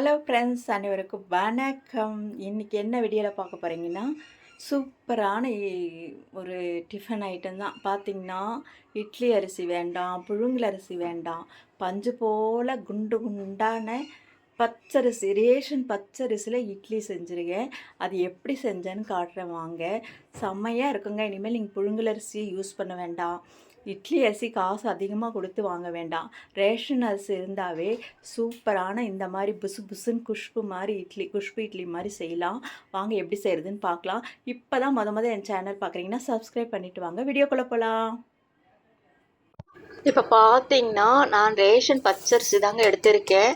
Hello friends அனைவருக்கும் வணக்கம். இன்றைக்கி என்ன வீடியோவில் பார்க்க போகிறீங்கன்னா சூப்பரான ஒரு டிஃபன் ஐட்டம் தான். பார்த்தீங்கன்னா இட்லி அரிசி வேண்டாம் புழுங்கல் அரிசி வேண்டாம் பஞ்சு போல் குண்டு குண்டான பச்சரிசி ரேஷன் பச்சரிசியில் இட்லி செஞ்சுருக்கேன். அது எப்படி செஞ்சேன்னு காட்டுறேன் வாங்க. செம்மையாக இருக்குங்க. இனிமேல் நீங்கள் புழுங்கல் அரிசி யூஸ் பண்ண வேண்டாம். இட்லி அரிசி காசு அதிகமாக கொடுத்து வாங்க வேண்டாம். ரேஷன் அரிசி இருந்தாவே சூப்பரான இந்த மாதிரி புசு புசுன்னு குஷ்பு மாதிரி இட்லி குஷ்பு இட்லி மாதிரி செய்யலாம். வாங்க எப்படி செய்கிறதுன்னு பார்க்கலாம். இப்போ தான் மொதல் மொதல் என் சேனல் பார்க்குறீங்கன்னா சப்ஸ்கிரைப் பண்ணிட்டு வாங்க. வீடியோக்குள்ளே போகலாம் இப்போ பார்த்தீங்கன்னா நான் ரேஷன் பச்சரிசி தாங்க எடுத்திருக்கேன்.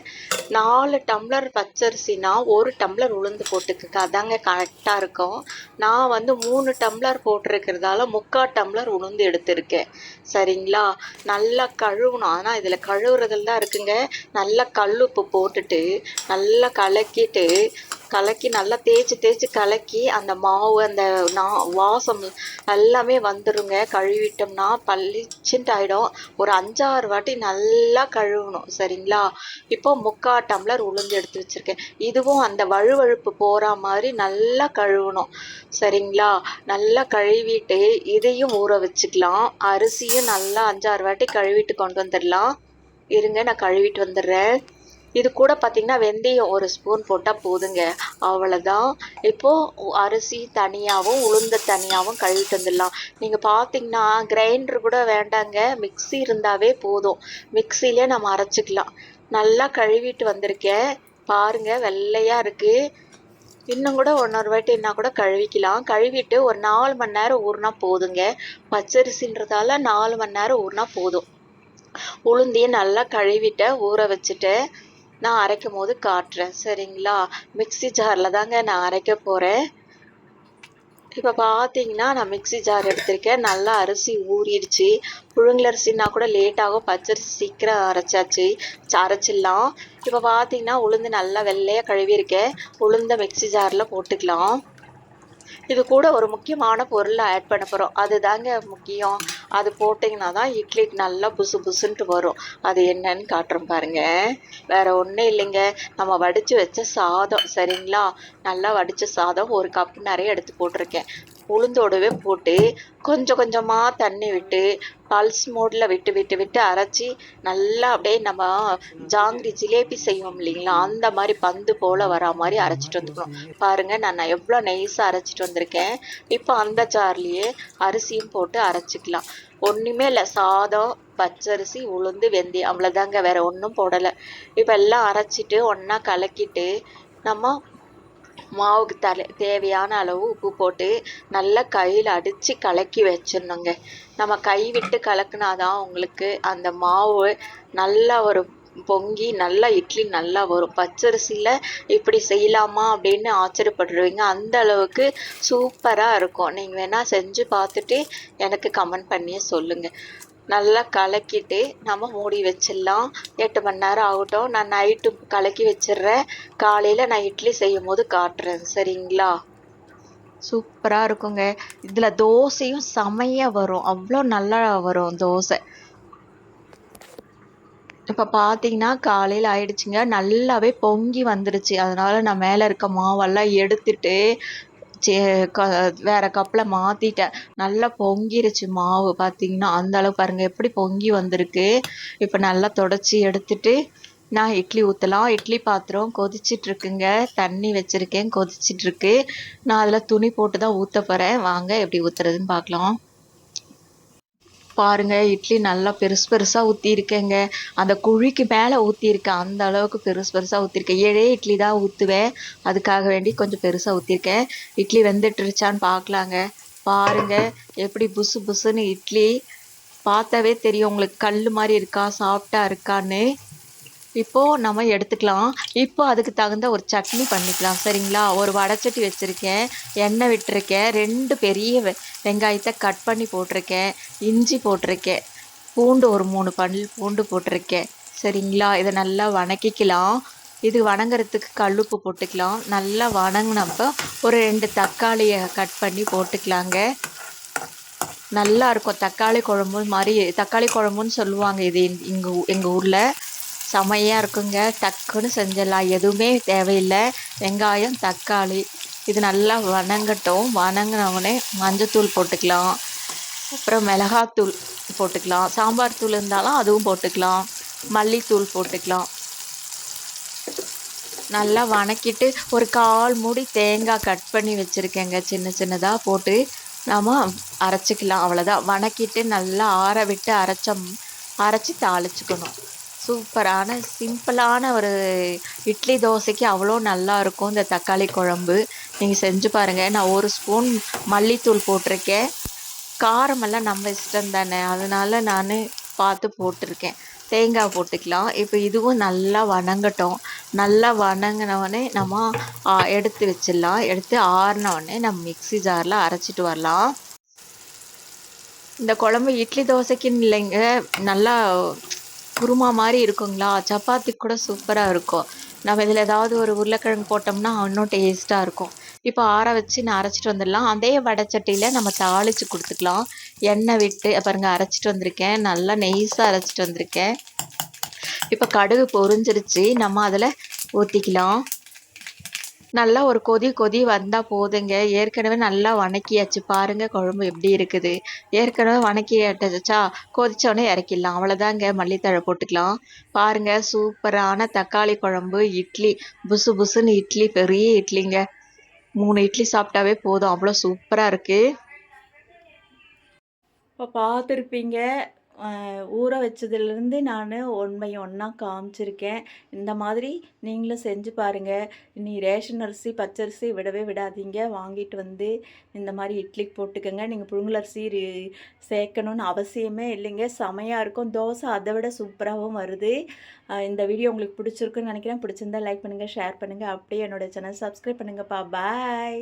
நாலு டம்ளர் பச்சரிசினா ஒரு டம்ளர் உளுந்து போட்டுக்கங்க. அதாங்க கரெக்டாக இருக்கும். நான் வந்து மூணு டம்ளர் போட்டிருக்கிறதால முக்கால் டம்ளர் உளுந்து எடுத்திருக்கேன். சரிங்களா? நல்லா கழுவணும். ஆனால் இதில் கழுவுறதுல தான் இருக்குங்க. நல்லா கல்லுப்பு போட்டுட்டு நல்லா கலக்கிட்டு கலக்கி நல்லா தேய்ச்சி தேய்ச்சி கலக்கி அந்த மாவு அந்த நா வாசம் எல்லாமே வந்துருங்க. கழுவிட்டோம்னா பளிச்சுன்ட்டு ஆகிடும் ஒரு அஞ்சாறு வாட்டி நல்லா கழுவணும் சரிங்களா? இப்போ முக்கா டம்ளர் உளுந்து எடுத்து வச்சுருக்கேன். இதுவும் அந்த வழுவழுப்பு போகிற மாதிரி நல்லா கழுவணும் சரிங்களா? நல்லா கழுவிட்டு இதையும் ஊற வச்சுக்கலாம். அரிசியும் நல்லா அஞ்சாறு வாட்டி கழுவிட்டு கொண்டு வந்துடலாம். இருங்க நான் கழுவிட்டு வந்துடுறேன். இது கூட பார்த்தீங்கன்னா வெந்தயம் ஒரு ஸ்பூன் போட்டால் போதுங்க. அவ்வளோதான் இப்போது அரிசி தனியாகவும் உளுந்த தனியாகவும் கழுவி தந்துடலாம் நீங்கள் பார்த்தீங்கன்னா கிரைண்டர் கூட வேண்டாங்க. மிக்ஸி இருந்தாவே போதும். மிக்சிலே நம்ம அரைச்சிக்கலாம். நல்லா கழுவிட்டு வந்திருக்கேன். பாருங்க வெள்ளையாக இருக்குது இன்னும் கூட ஒன்றொரு வாட்டினா கூட கழுவிக்கலாம். கழுவிட்டு ஒரு நாலு மணி நேரம் ஊறினா போதுங்க. பச்சரிசின்றதால நாலு மணி நேரம் ஊறினா போதும். உளுந்தையும் நல்லா கழுவிட்டு ஊற வச்சுட்டு நான் அரைக்கும் போது காட்டுறேன். சரிங்களா? மிக்ஸி ஜாரில் தாங்க நான் அரைக்க போகிறேன் இப்போ பார்த்தீங்கன்னா நான் மிக்ஸி ஜார் எடுத்திருக்கேன். நல்லா அரிசி ஊறிடுச்சு. புழுங்கலரிசின்னா கூட லேட்டாகும் பச்சரிசி சீக்கிரம் அரைச்சாச்சு. அரைச்சிடலாம். இப்போ பார்த்தீங்கன்னா உளுந்து நல்லா வெள்ளையாக கழுவியிருக்கேன். உளுந்த மிக்ஸி ஜாரில் போட்டுக்கலாம். இது கூட ஒரு முக்கியமான பொருளை ஆட் பண்ண போகிறோம் அதுதாங்க முக்கியம். அது போட்டிங்கன்னா தான் இட்லிக்கு நல்லா புசு புசுன்ட்டு வரும். அது என்னன்னு காட்டுறோம் பாருங்க. வேற ஒன்றும் இல்லைங்க. நம்ம வடித்து வச்ச சாதம் சரிங்களா? நல்லா வடித்த சாதம் ஒரு கப் நிறைய எடுத்து போட்டிருக்கேன். உளுந்தோடவே போட்டு கொஞ்சம் கொஞ்சமாக தண்ணி விட்டு பல்ஸ் மோடில் விட்டு விட்டு விட்டு அரைச்சி நல்லா அப்படியே நம்ம ஜாங்கிரி ஜிலேபி செய்வோம் இல்லைங்களா? அந்த மாதிரி பந்து போல் வரா மாதிரி அரைச்சிட்டு வந்துக்கணும். பாருங்க நான் நான் எவ்வளோ நைஸாக அரைச்சிட்டு வந்திருக்கேன். இப்போ அந்த ஜார்லேயே அரிசியும் போட்டு அரைச்சிக்கலாம். ஒன்றுமே இல்லை சாதம் பச்சரிசி உளுந்து வெந்தயம் அவ்வளோதாங்க வேற ஒன்றும் போடலை. இப்போ எல்லாம் அரைச்சிட்டு ஒன்றா கலக்கிட்டு நம்ம மாவுக்கு தலை தேவையான அளவு உப்பு போட்டு நல்லா கையில் அடித்து கலக்கி வச்சிடணுங்க. நம்ம கை விட்டு கலக்குனாதான் உங்களுக்கு அந்த மாவு நல்லா ஒரு பொங்கி நல்லா இட்லி நல்லா வரும். பச்சரிசியில் இப்படி செய்யலாமா அப்படின்னு ஆச்சரியப்படுவீங்க அந்த அளவுக்கு சூப்பராக இருக்கும். நீங்கள் வேணால் செஞ்சு பார்த்துட்டு எனக்கு கமெண்ட் பண்ணியே சொல்லுங்கள் நல்லா கலக்கிட்டு நம்ம மூடி வச்சிடலாம். எட்டு மணி நேரம் ஆகட்டும். நான் நைட்டு கலக்கி வச்சிடுறேன். காலையில் நான் இட்லி செய்யும் போது காட்டுறேன். சரிங்களா? சூப்பராக இருக்குங்க. இதில் தோசையும் செமையாக வரும். அவ்வளோ நல்லா வரும் தோசை. இப்போ பார்த்தீங்கன்னா காலையில் ஆயிடுச்சுங்க. நல்லாவே பொங்கி வந்துருச்சு. அதனால நான் மேலே இருக்க மாவெல்லாம் எடுத்துட்டு சே க வேற கப்பில் மாற்றிட்டேன் நல்லா பொங்கிருச்சு மாவு பார்த்தீங்கன்னா அந்த அளவு பாருங்கள் எப்படி பொங்கி வந்திருக்கு. இப்போ நல்லா தொடச்சி எடுத்துட்டு நான் இட்லி ஊற்றலாம் இட்லி பாத்திரம் கொதிச்சிட்ருக்குங்க. தண்ணி வச்சுருக்கேன் கொதிச்சிட்ருக்கு. நான் அதில் துணி போட்டு தான் ஊற்ற போகிறேன் வாங்க எப்படி ஊற்றுறதுன்னு பார்க்கலாம் பாருங்கள் இட்லி நல்லா பெருசு பெருசாக ஊற்றிருக்கேங்க அந்த குழிக்கு மேலே ஊற்றிருக்கேன் அந்த அளவுக்கு பெருசு பெருசாக ஊற்றிருக்கேன் ஏழே இட்லி தான் ஊற்றுவேன் அதுக்காக வேண்டி கொஞ்சம் பெருசாக ஊற்றிருக்கேன் இட்லி வெந்துட்டுருச்சான்னு பார்க்கலாங்க பாருங்க எப்படி புசு புசுன்னு இட்லி. பார்த்தாவே தெரியும் உங்களுக்கு கல் மாதிரி இருக்கா சாஃப்டாக இருக்கான்னு. இப்போது நம்ம எடுத்துக்கலாம். இப்போ அதுக்கு தகுந்த ஒரு சட்னி பண்ணிக்கலாம். சரிங்களா? ஒரு வடைச்சட்டி வச்சுருக்கேன். எண்ணெய் விட்டுருக்கேன். ரெண்டு பெரிய வெ- வெங்காயத்தை கட் பண்ணி போட்டிருக்கேன். இஞ்சி போட்டிருக்கேன். பூண்டு ஒரு மூணு பல் பூண்டு போட்டிருக்கேன். சரிங்களா? இதை நல்லா வணக்கிக்கலாம். இது வணங்குறதுக்கு கல்லுப்பு போட்டுக்கலாம். நல்லா வணங்கினப்போ ஒரு ரெண்டு தக்காளியை கட் பண்ணி போட்டுக்கலாங்க. நல்லா இருக்கும். தக்காளி குழம்பு மாதிரி தக்காளி குழம்புன்னு சொல்லுவாங்க இது எங்கள் எங்கள் ஊரில். செமையாக இருக்குங்க. டக்குன்னு செஞ்சிடலாம். எதுவுமே தேவையில்லை. வெங்காயம் தக்காளி. இது நல்லா வணங்கட்டும். வணங்கினவுடனே மஞ்சத்தூள் போட்டுக்கலாம். அப்புறம் மிளகாத்தூள் போட்டுக்கலாம். சாம்பார் தூள் இருந்தாலும் அதுவும் போட்டுக்கலாம். மல்லித்தூள் போட்டுக்கலாம். நல்லா வணக்கிட்டு ஒரு கால் மூடி தேங்காய் கட் பண்ணி வச்சுருக்கேங்க. சின்ன சின்னதாக போட்டு நாம் அரைச்சிக்கலாம். அவ்வளோதான் வணக்கிட்டு நல்லா ஆற விட்டு அரைச்சோம் அரைச்சி தாளிச்சுக்கணும். சூப்பரான சிம்பிளான ஒரு இட்லி தோசைக்கு அவ்வளோ நல்லா இருக்கும் இந்த தக்காளி குழம்பு. நீங்கள் செஞ்சு பாருங்கள் நான் ஒரு ஸ்பூன் மல்லித்தூள் போட்டிருக்கேன். காரமெல்லாம் நம்ம இஷ்டம் தானே. அதனால் நான் பார்த்து போட்டிருக்கேன். தேங்காய் போட்டுக்கலாம். இப்போ இதுவும் நல்லா வணங்கட்டும். நல்லா வணங்கினவுடனே நம்ம எடுத்து வச்சிடலாம். எடுத்து ஆறின நம்ம மிக்ஸி ஜாரில் அரைச்சிட்டு வரலாம். இந்த குழம்பு இட்லி தோசைக்குன்னு இல்லைங்க. நல்லா குருமா மாதிரி இருக்குங்களா? சப்பாத்தி கூட சூப்பராக இருக்கும். நம்ம இதில் ஏதாவது ஒரு உருளைக்கிழங்கு போட்டோம்னா இன்னும் டேஸ்ட்டாக இருக்கும். இப்போ ஆற வச்சு நான் அரைச்சிட்டு வந்துடலாம். அதே வடைச்சட்டியில் நம்ம தாளித்து கொடுத்துக்கலாம். எண்ணெய் விட்டு பாருங்க அரைச்சிட்டு வந்திருக்கேன். நல்லா நெய்ஸாக அரைச்சிட்டு வந்திருக்கேன். இப்போ கடுகு பொரிஞ்சிருச்சு. நம்ம அதில் ஊற்றிக்கலாம் நல்லா ஒரு கொதி கொதி வந்தால் போதுங்க. ஏற்கனவே நல்லா வணக்கியாச்சு. பாருங்க குழம்பு எப்படி இருக்குது. ஏற்கனவே வணக்கியாச்சா கொதித்தோடனே இறக்கிடலாம். அவ்வளோதாங்க மல்லித்தழை போட்டுக்கலாம். பாருங்க சூப்பரான தக்காளி குழம்பு இட்லி புசு புசுன்னு இட்லி பெரிய இட்லிங்க. மூணு இட்லி சாப்பிட்டாவே போதும். அவ்வளோ சூப்பராக இருக்குது இப்போ பார்த்துருப்பீங்க ஊற வச்சதுலேருந்து நான் ஒன்மை ஒன்றா காமிச்சிருக்கேன். இந்த மாதிரி நீங்களும் செஞ்சு பாருங்கள் இனி ரேஷன் அரிசி பச்சரிசி விடவே விடாதீங்க. வாங்கிட்டு வந்து இந்த மாதிரி இட்லிக்கு போட்டுக்கோங்க. நீங்கள் புழுங்கலரிசி சேர்க்கணுன்னு சேர்க்கணும்னு அவசியமே இல்லைங்க. செமையாக இருக்கும். தோசை அதை விட சூப்பராகவும் வருது. இந்த வீடியோ உங்களுக்கு பிடிச்சிருக்குன்னு நினைக்கிறேன். பிடிச்சிருந்தா லைக் பண்ணுங்கள் ஷேர் பண்ணுங்கள் அப்படியே என்னோட சேனல் சப்ஸ்கிரைப் பண்ணுங்கப்பா. பாய்